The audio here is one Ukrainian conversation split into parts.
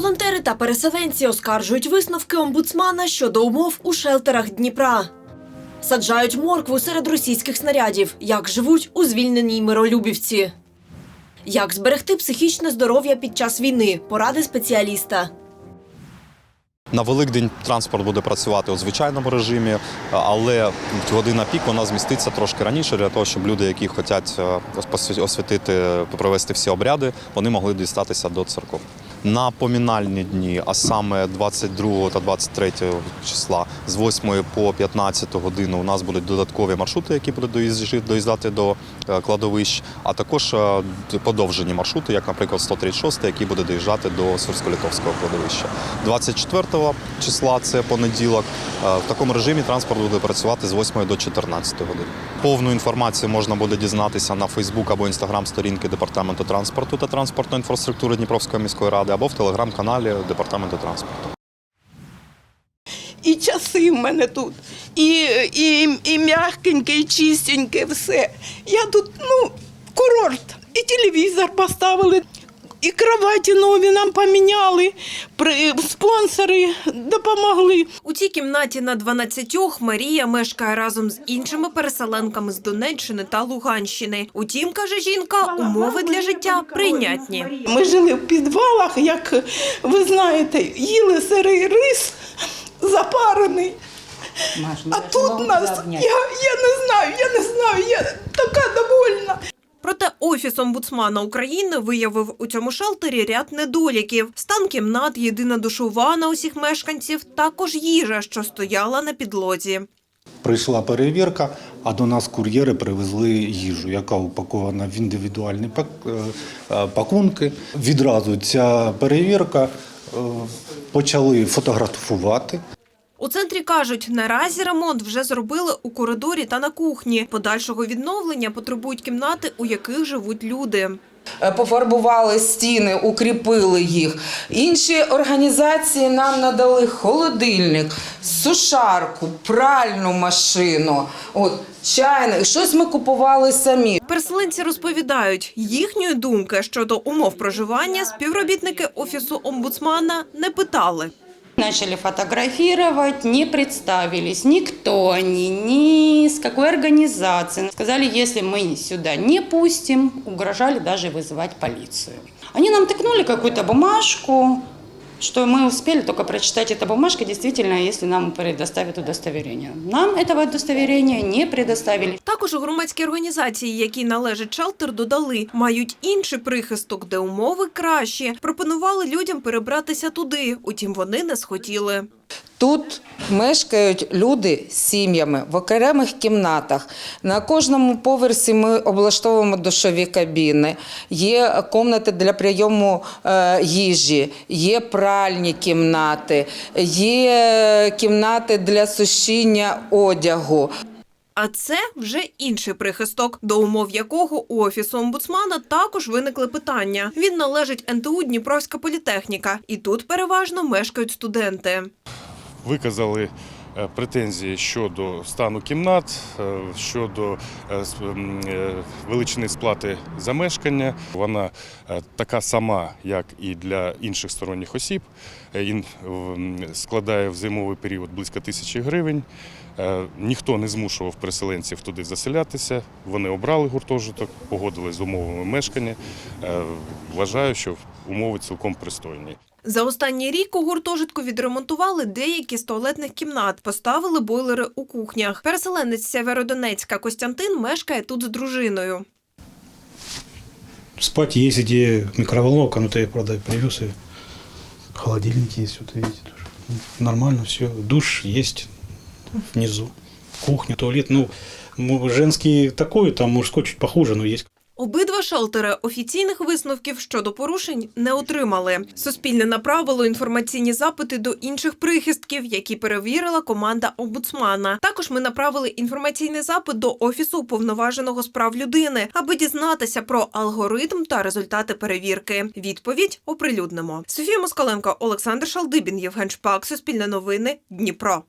Волонтери та переселенці оскаржують висновки омбудсмана щодо умов у шелтерах Дніпра. Саджають моркву серед російських снарядів, як живуть у звільненій миролюбівці. Як зберегти психічне здоров'я під час війни? Поради спеціаліста. На Великдень транспорт буде працювати у звичайному режимі, але година пік вона зміститься трошки раніше для того, щоб люди, які хочуть е, освятити, провести всі обряди, вони могли дістатися до церков. На помінальні дні, а саме 22 та 23 числа, з 8 по 15 годину, у нас будуть додаткові маршрути, які будуть доїздати до е, кладовищ, а також е, подовжені маршрути, як, наприклад, 136, який буде доїжджати до Сурсько-Литовського кладовища. 24 числа, це понеділок, е, в такому режимі транспорт буде працювати з 8 до 14 години. Повну інформацію можна буде дізнатися на Фейсбук або інстаграм сторінки Департаменту транспорту та транспортної інфраструктури Дніпровської міської ради або в телеграм-каналі Департаменту транспорту. І часи в мене тут, і, і, і м'якеньке, і чистеньке все. Я тут, ну, курорт, і телевізор поставили, і кроваті нові нам поміняли, при, спонсори допомогли. У цій кімнаті на 12 Марія мешкає разом з іншими переселенками з Донеччини та Луганщини. Утім, каже жінка, умови для життя прийнятні. Ми жили в підвалах, як ви знаєте, їли сирий рис запарений. Ну А тут нас, я, я не знаю, я не знаю, я така довольна. Проте офіс омбудсмана України виявив у цьому шелтері ряд недоліків: стан кімнат, єдина душова на усіх мешканців, також їжа, що стояла на підлозі. Прийшла перевірка, а до нас кур'єри привезли їжу, яка упакована в індивідуальні е, е, пакунки. Відразу ця перевірка е, почали фотографувати. У центрі кажуть, наразі ремонт вже зробили у коридорі та на кухні. Подальшого відновлення потребують кімнати, у яких живуть люди. Е, пофарбували стіни, укріпили їх. Інші організації нам надали холодильник, сушарку, пральну машину, от, чайник. Щось ми купували самі. Переселенці розповідають, їхньої думки щодо умов проживання співробітники офісу омбудсмана не питали. Начали фотографировать, не представились, никто они, ни с какой организации. Сказали, если мы сюда не пустим, угрожали даже вызывать полицию. Они нам тыкнули какую-то бумажку, что мы успели только прочитать эту бумажку, действительно, если нам предоставят удостоверение. Нам этого удостоверения не предоставили. Також громадські організації, які належать шелтер, додали, мають інший прихисток, де умови кращі. Пропонували людям перебратися туди, утім вони не схотіли. Тут мешкають люди з сім'ями в окремих кімнатах. На кожному поверсі ми облаштовуємо душові кабіни, є кімнати для прийому е, їжі, є пральні кімнати, є кімнати для сушіння одягу. А це вже інший прихисток, до умов якого у офісу омбудсмана також виникли питання. Він належить НТУ Дніпровська політехніка, і тут переважно мешкають студенти. виказали претензії щодо стану кімнат, е, щодо е, е, величини сплати за мешкання. Вона е, така сама, як і для інших сторонніх осіб. Е, ін- в- м, Складає в зимовий період близько тисячі гривень. Е, Ніхто не змушував переселенців туди заселятися. Вони обрали гуртожиток, погодились з умовами мешкання. Е, Вважаю, що умови цілком пристойні. За останній рік у гуртожитку відремонтували деякі з туалетних кімнат, поставили бойлери у кухнях. Переселенець з Сєвєродонецька Костянтин мешкає тут з дружиною. Спать есть где микроволновка, ну то я, правда, привез и холодильник есть, вот видите. Нормально все. Душ есть внизу. Кухня, туалет. Ну, женский такой, там мужской чуть похуже, но есть. Обидва шелтери офіційних висновків щодо порушень не отримали. Суспільне направило інформаційні запити до інших прихистків, які перевірила команда омбудсмана. Також ми направили інформаційний запит до офісу уповноваженого з прав людини, аби дізнатися про алгоритм та результати перевірки. Відповідь оприлюднимо. Софія Москаленко, Олександр Шалдибін, Євген Шпак, Суспільне новини, Дніпро.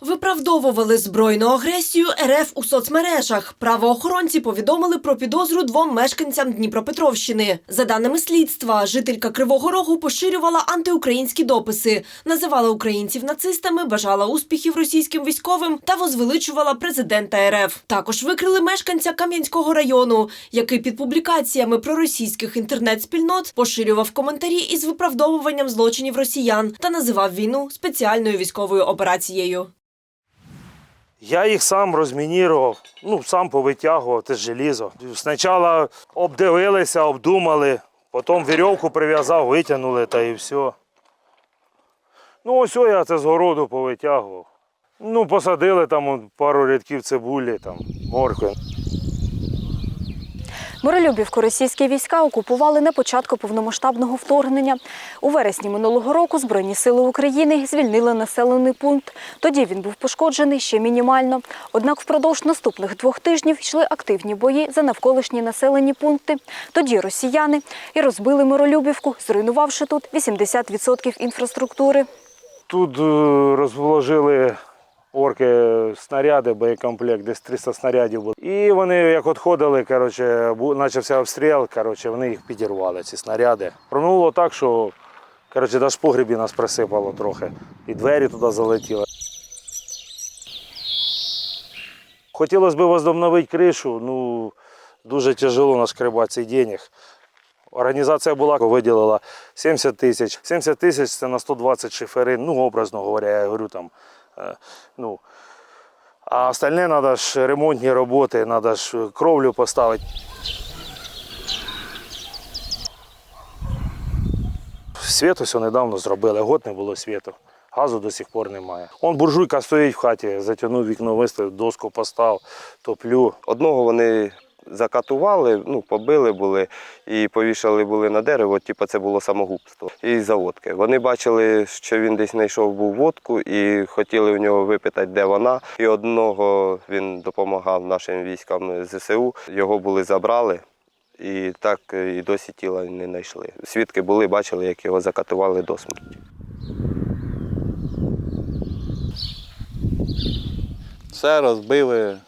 Виправдовували збройну агресію РФ у соцмережах. Правоохоронці повідомили про підозру двом мешканцям Дніпропетровщини. За даними слідства, жителька Кривого Рогу поширювала антиукраїнські дописи, називала українців нацистами, бажала успіхів російським військовим та возвеличувала президента РФ. Також викрили мешканця Кам'янського району, який під публікаціями проросійських інтернет-спільнот поширював коментарі із виправдовуванням злочинів росіян та називав війну спеціальною військовою операцією. Я їх сам розмінірував, ну, сам повитягував, те желізо. Спочатку обдивилися, обдумали, потім вірьовку прив'язав, витягнули та і все. Ну, ось я це з городу повитягував. Ну, посадили там пару рядків цибулі, там, моркви. Миролюбівку російські війська окупували на початку повномасштабного вторгнення. У вересні минулого року Збройні сили України звільнили населений пункт. Тоді він був пошкоджений ще мінімально. Однак впродовж наступних двох тижнів йшли активні бої за навколишні населені пункти. Тоді росіяни і розбили Миролюбівку, зруйнувавши тут 80% інфраструктури. Тут е, розложили орки снаряди, боєкомплект, десь 300 снарядів було. І вони як відходили, коротше, почався обстріл, коротше, вони їх підірвали, ці снаряди. Пронуло так, що коротше, навіть погребі нас присипало трохи. І двері туди залетіли. Хотілося б возобновити кришу, ну дуже тяжело нашкребати цей денег. Організація була, виділила 70 тисяч. 70 тисяч це на 120 шиферин, ну, образно говоря, я говорю там. Е, Ну. А остальне треба ж ремонтні роботи, треба ж кровлю поставити. Світ ось недавно зробили, год не було світу. Газу до сих пор немає. Он буржуйка стоїть в хаті, затягнув вікно, виставив, доску постав, топлю. Одного вони закатували, ну, побили були і повішали були на дерево, типу це було самогубство і заводки. Вони бачили, що він десь знайшов був водку і хотіли у нього випитати, де вона. І одного він допомагав нашим військам ЗСУ. Його були забрали. І так і досі тіла не знайшли. Свідки були, бачили, як його закатували до смерті. Все розбили,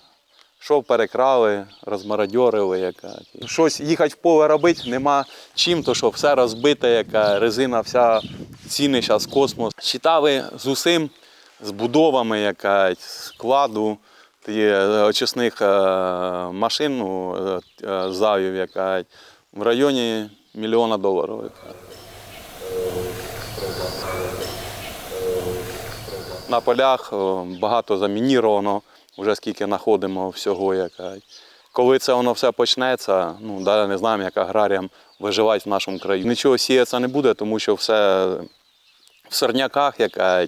що перекрали, розмародьорили. Яка. Щось їхати в поле робити нема чим, то що все розбите, яка резина, вся ціни зараз космос. Читали з усім, з будовами, яка складу. Очисних е, машин, ну, е, е, завів, яка в районі мільйона доларів. Яка. На полях багато замініровано, вже скільки знаходимо всього. Яка. Коли це воно все почнеться, ну далі не знаємо, як аграріям виживати в нашому країні. Нічого сіятися не буде, тому що все в сорняках, яка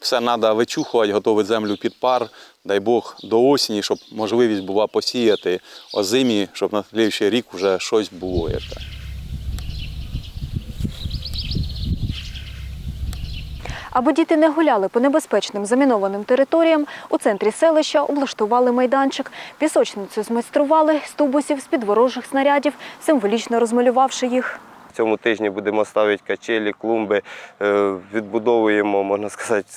все треба вичухувати, готувати землю під пар. Дай Бог до осені, щоб можливість була посіяти озимі, щоб на слідчий рік вже щось було. Яка. Аби діти не гуляли по небезпечним замінованим територіям, у центрі селища облаштували майданчик. Пісочницю змайстрували з тубусів з-під ворожих снарядів, символічно розмалювавши їх. Цьому тижні будемо ставити качелі, клумби, е, відбудовуємо, можна сказати,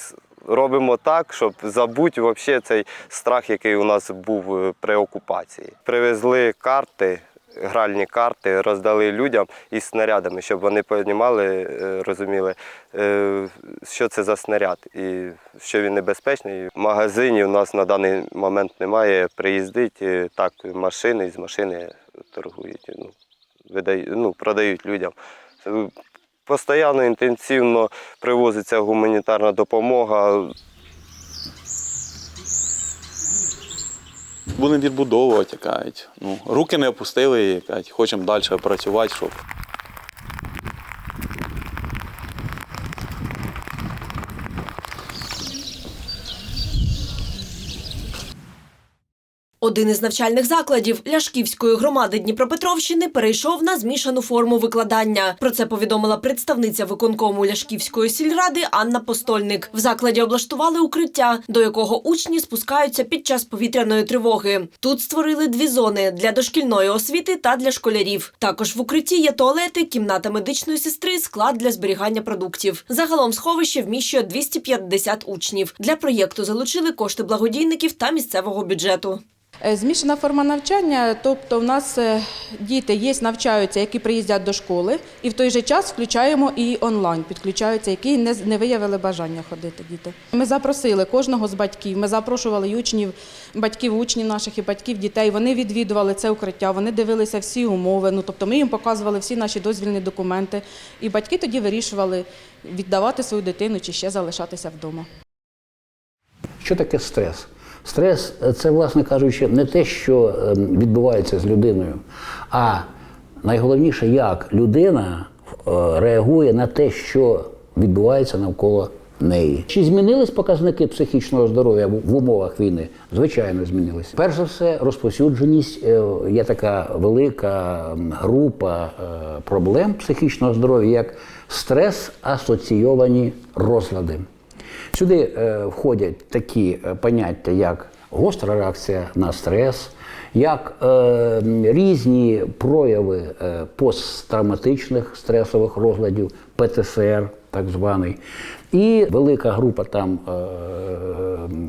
робимо так, щоб забути вообще цей страх, який у нас був е, при окупації. Привезли карти, гральні карти, роздали людям із снарядами, щоб вони розуміли, е, розуміли, е, що це за снаряд і що він небезпечний. Магазинів у нас на даний момент немає. Приїздить е, так, машини з машини торгують. Ну, видають, ну, продають людям. Постійно інтенсивно привозиться гуманітарна допомога. Будемо відбудовувати, кажуть. Ну, руки не опустили, кажуть, хочемо далі працювати, щоб Один із навчальних закладів Ляшківської громади Дніпропетровщини перейшов на змішану форму викладання. Про це повідомила представниця виконкому Ляшківської сільради Анна Постольник. В закладі облаштували укриття, до якого учні спускаються під час повітряної тривоги. Тут створили дві зони для дошкільної освіти та для школярів. Також в укритті є туалети, кімната медичної сестри, склад для зберігання продуктів. Загалом сховище вміщує 250 учнів. Для проєкту залучили кошти благодійників та місцевого бюджету. Е, Змішана форма навчання, тобто в нас е, діти є, навчаються, які приїздять до школи, і в той же час включаємо і онлайн, підключаються, які не, виявили бажання ходити діти. Ми запросили кожного з батьків, ми запрошували і учнів, батьків учнів наших і батьків дітей. Вони відвідували це укриття, вони дивилися всі умови. Ну тобто ми їм показували всі наші дозвільні документи, і батьки тоді вирішували віддавати свою дитину чи ще залишатися вдома. Що таке стрес? Стрес це, власне кажучи, не те, що ем, відбувається з людиною, а найголовніше, як людина е, реагує на те, що відбувається навколо неї. Чи змінились показники психічного здоров'я в умовах війни? Звичайно, змінились. Перш за все, розповсюдженість е, є така велика група е, проблем психічного здоров'я, як стрес асоційовані розлади. Сюди е, входять такі е, поняття, як гостра реакція на стрес, як е, різні прояви е, посттравматичних стресових розладів, ПТСР, так званий, і велика група там е,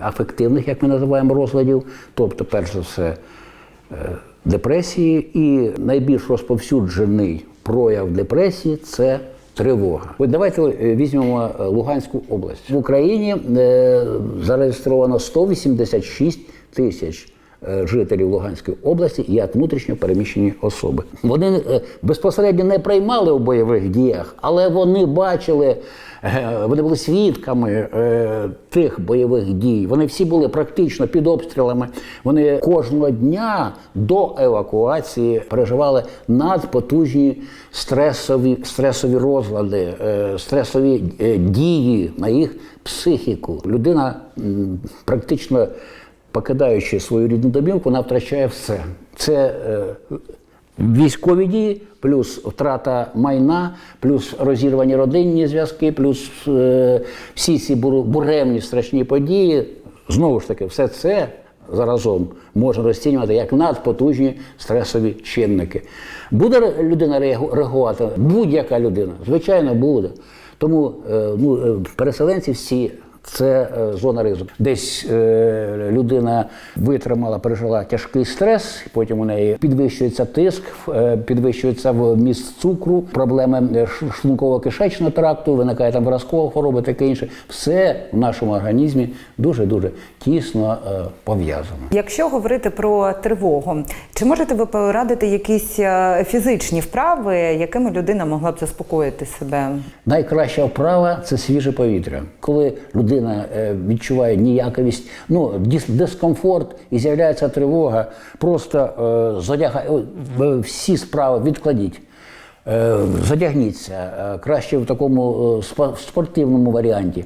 афективних, як ми називаємо, розладів, тобто, перш за все, е, депресії, і найбільш розповсюджений прояв депресії це тривога. От давайте е, візьмемо е, Луганську область. В Україні е, зареєстровано 186 тисяч жителів Луганської області як внутрішньо переміщені особи. Вони е, безпосередньо не приймали у бойових діях, але вони бачили, е, вони були свідками е, тих бойових дій. Вони всі були практично під обстрілами. Вони кожного дня до евакуації переживали надпотужні стресові, стресові розлади, е, стресові е, дії на їх психіку. Людина практично покидаючи свою рідну домівку, вона втрачає все. Це е, військові дії, плюс втрата майна, плюс розірвані родинні зв'язки, плюс е, всі ці буремні страшні події. Знову ж таки, все це заразом можна розцінювати як надпотужні стресові чинники. Буде людина реагу- реагувати? Будь-яка людина, звичайно, буде. Тому е, ну, е, переселенці всі це е, зона ризику. Десь е, людина витримала, пережила тяжкий стрес, потім у неї підвищується тиск, е, підвищується вміст цукру, проблеми е, шлунково-кишечного тракту, виникає там виразкова хвороба, таке інше. Все в нашому організмі дуже дуже тісно е, пов'язано. Якщо говорити про тривогу, чи можете ви порадити якісь фізичні вправи, якими людина могла б заспокоїти себе? Найкраща вправа це свіже повітря. Коли людина е, відчуває ніяковість, ну дискомфорт і з'являється тривога, просто е, задягай о, в- всі справи відкладіть. Е, Задягніться е, краще в такому е, спортивному варіанті.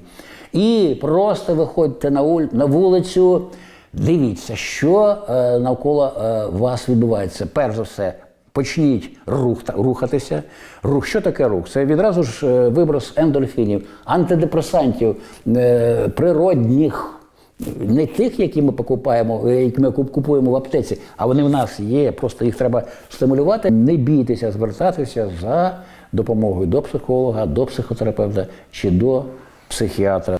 І просто виходьте на вулицю, дивіться, що е, навколо е, вас відбувається. Перш за все, Почніть рух, рухатися. Рух, що таке рух? Це відразу ж е, виброс ендорфінів, антидепресантів, е, природних, не тих, які ми покупаємо, е, які ми купуємо в аптеці, а вони в нас є. Просто їх треба стимулювати. Не бійтеся звертатися за допомогою до психолога, до психотерапевта чи до психіатра.